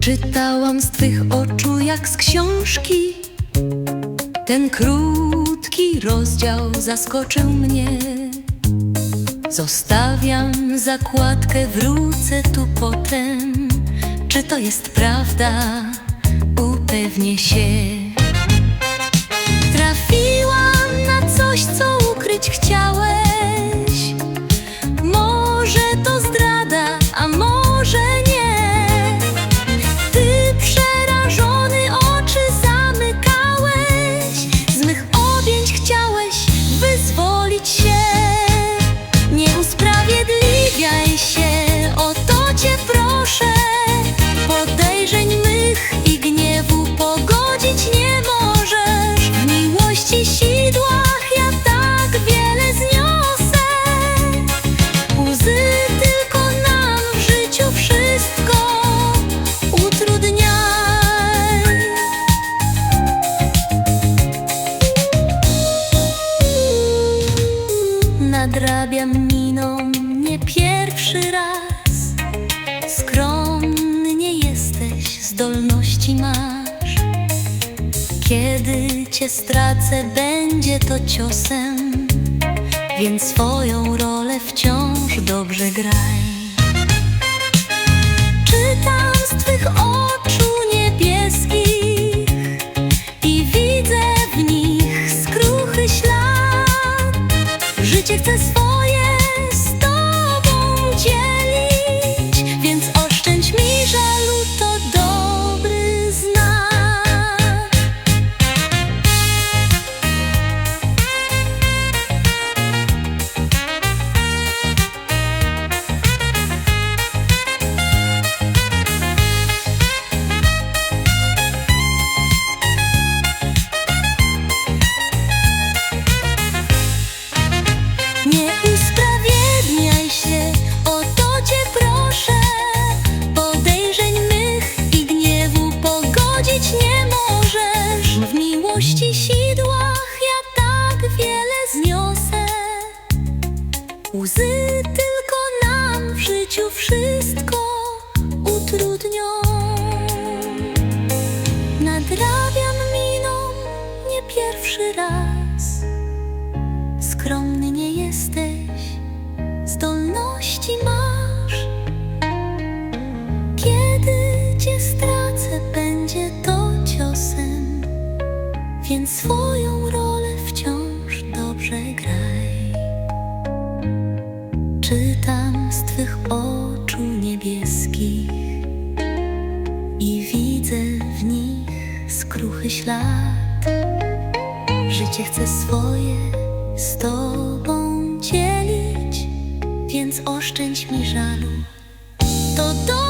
Czytałam z twych oczu jak z książki. Ten krótki rozdział zaskoczył mnie. Zostawiam zakładkę, wrócę tu potem. Czy to jest prawda? Upewnię się. Kiedy cię stracę, będzie to ciosem, więc swoją rolę wciąż dobrze graj. Czytam z twych oczu niebieskich i widzę w nich skruchy ślad. Życie chcę swoje W miłości sidłach ja tak wiele zniosę. Łzy tylko nam w życiu wszystko utrudnią. Nadrabiam miną nie pierwszy raz. Więc swoją rolę wciąż dobrze graj. Czytam z twych oczu niebieskich i widzę w nich skruchy ślad. Życie chcę swoje z tobą dzielić, więc oszczędź mi żalu. To znak.